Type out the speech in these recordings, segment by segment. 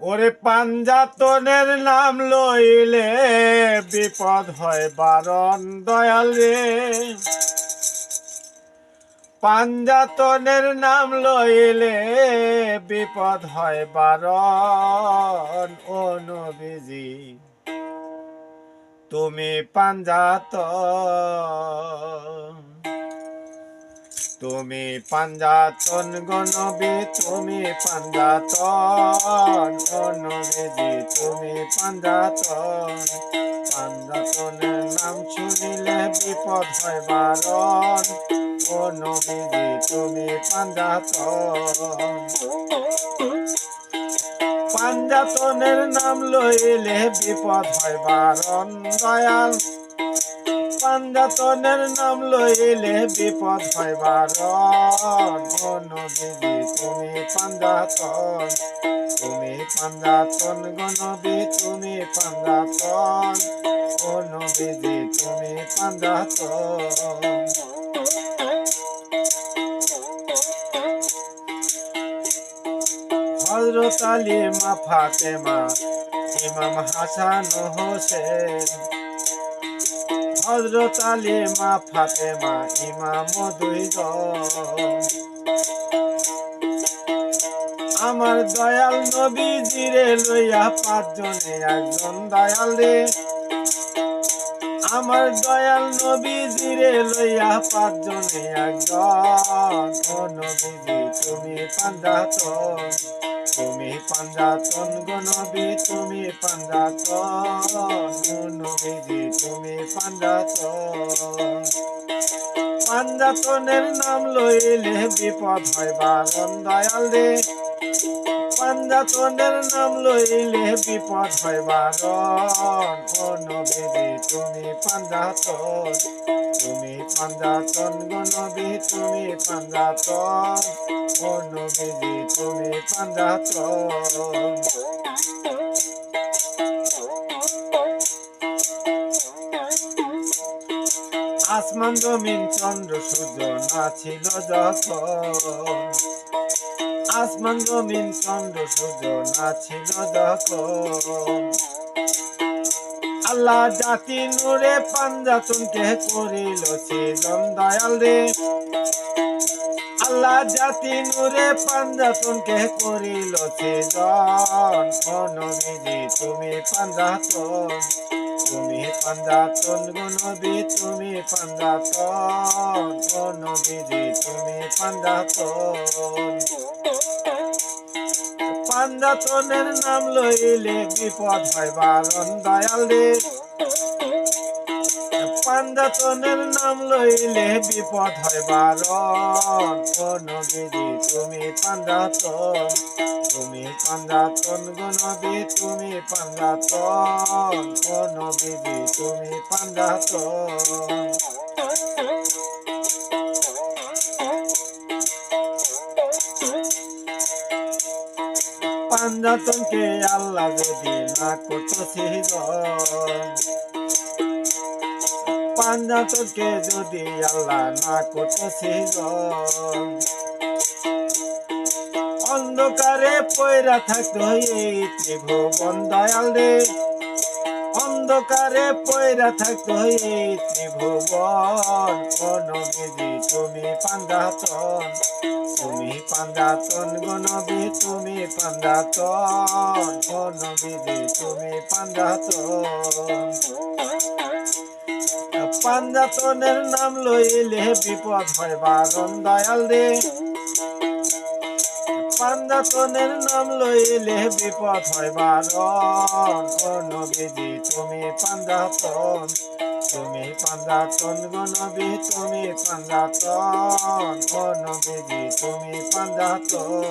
ওরে পাঞ্জাতনের নাম লইলে বিপদ হয় বারণ দয়াল রে। পাঞ্জাতনের নাম লইলে বিপদ হয় বারণ, ও নবীজি। তুমি পাঞ্জাত। তুমি পাঞ্জাতন গণবী, তুমি পাঞ্জাতন গণবীজি তুমি পাঞ্জাতন। পাঞ্জাতনের নাম শুনিলে বিপদ হয় বারণ। গণবেদি তুমি পাঞ্জাতন। পাঞ্জাতনের নাম লইলে বিপদ হয় বারণ। দয়াল পাঞ্জাতনের নাম লইলে বিপদ হয় বারণ ও নবীজি তুমি পাঞ্জাতন তুমি পাঞ্জাতন গণবী তুমি পাঞ্জাতন ও নবীজি তুমি পাঞ্জাতন হজরত আলী মা ফাতেমা ইমাম হাসান হোসেন হজরত আলী মা ফাতেমা ইমাম আমার দয়াল নবী জিরে লইয়া পাঁচজনে একজন দয়াল রে। আমার দয়াল নবী জিরে লইয়া পাঁচজনে একজন। ও তুমি পাঞ্জাতন। তুমি পাঞ্জাতন গো নবী তুমি পাঞ্জাতন নবীজি তুমি পাঞ্জাতন। পাঞ্জাতনের নাম লইলে বিপদ হয় বারণ দয়াল দে পাঞ্জাতনের নাম লইলে বিপদ হয় বারণ ও তুমি পাঞ্জাতন। তুমি পাঞ্জাতন গো নবী তুমি পাঞ্জাতন। ও তুমি পাঞ্জাতন। আসমান জমিন, চন্দ্র, সূর্য, না ছিল যখন। আসমান জমিন, চন্দ্র, সূর্য, না ছিল আল্লাহ জাতি নূরে পাঞ্জাতনকে করিল সৃজন দয়াল রে। আল্লাহ জাতি নূরে পাঞ্জাতনকে করিল সৃজন ও নবীজি, তুমি পাঞ্জাতন তুমি পাঞ্জাতন গো নবী, তুমি পাঞ্জাতন ও নবীজি, তুমি পাঞ্জাতন পাঞ্জাতনের নাম লইলে বিপদ হয় বারণ দয়াল রে? পাঞ্জাতনের নাম লইলে বিপদ হয় বারণ? তুমি পাঞ্জাতন তুমি পাঞ্জাতন গো নবী তুমি পাঞ্জাতন ও তুমি পাঞ্জাতন পাঞ্জাতনকে আল্লাহ যদি না করতো সৃজন পাঞ্জাতনকে যদি আল্লাহ না করতো সৃজন অন্ধকারে পয়রা থাকতো এই ত্রিভুবন দয়াল রে। অন্ধকারে পয়রা থাকতো এই ত্রিভুবন। নবীজি তুমি পাঞ্জাতন তুমি পাঞ্জাতন গো নবী তুমি ও নবীজি তুমি পাঞ্জাতন পাঞ্জাতনের নাম লইলে বিপদ হয়, বারণ দয়াল রে। পাঞ্জাতনের নাম লইলে বিপদ হয় বারণ। ও নবীজি, তুমি পাঞ্জাতন তুমি পাঞ্জাতন গো নবী, তুমি পাঞ্জাতন ও নবীজি, তুমি পাঞ্জাতন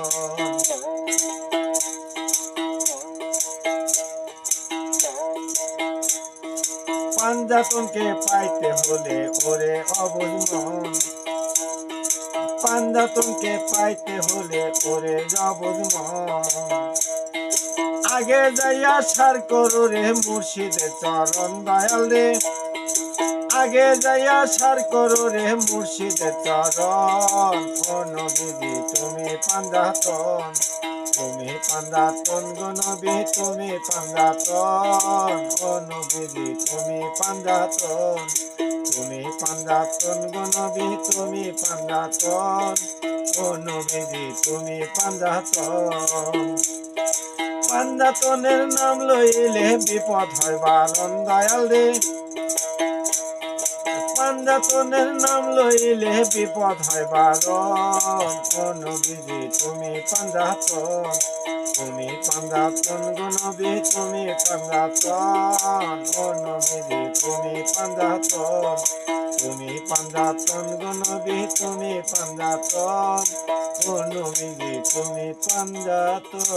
পাঞ্জাতনকে পাইতে হলে ওরে অবুঝ মন। পাঞ্জাতনকে পাইতে হলে অবুঝ মন আগে যাইয়া সার করো রে মুর্শিদের চরণ দয়াল রে। আগে যাইয়া সার করো রে মুর্শিদের চরণ। ও নবীজি তুমি পাঞ্জাতন তুমি পাঞ্জাতন গনবি তুমি পাঞ্জাতন ও নবীজি তুমি পাঞ্জাতন তুমি পাঞ্জাতন গনবি তুমি পাঞ্জাতন ও তুমি পাঞ্জাতন পাঞ্জাতনের নাম লইলে বিপদ হয় বারণ দয়াল রে। পাঞ্জাতনের নাম লইলে বিপদ হয় বারণ। ও তুমি পাঞ্জাতন তুমি পাঞ্জাতন গুণবি তুমি পাঞ্জাতন গুণবিধি তুমি পাঞ্জাতন তুমি পাঞ্জাতন গুণবি তুমি পাঞ্জাতন গুণবিধি তুমি পাঞ্জাতন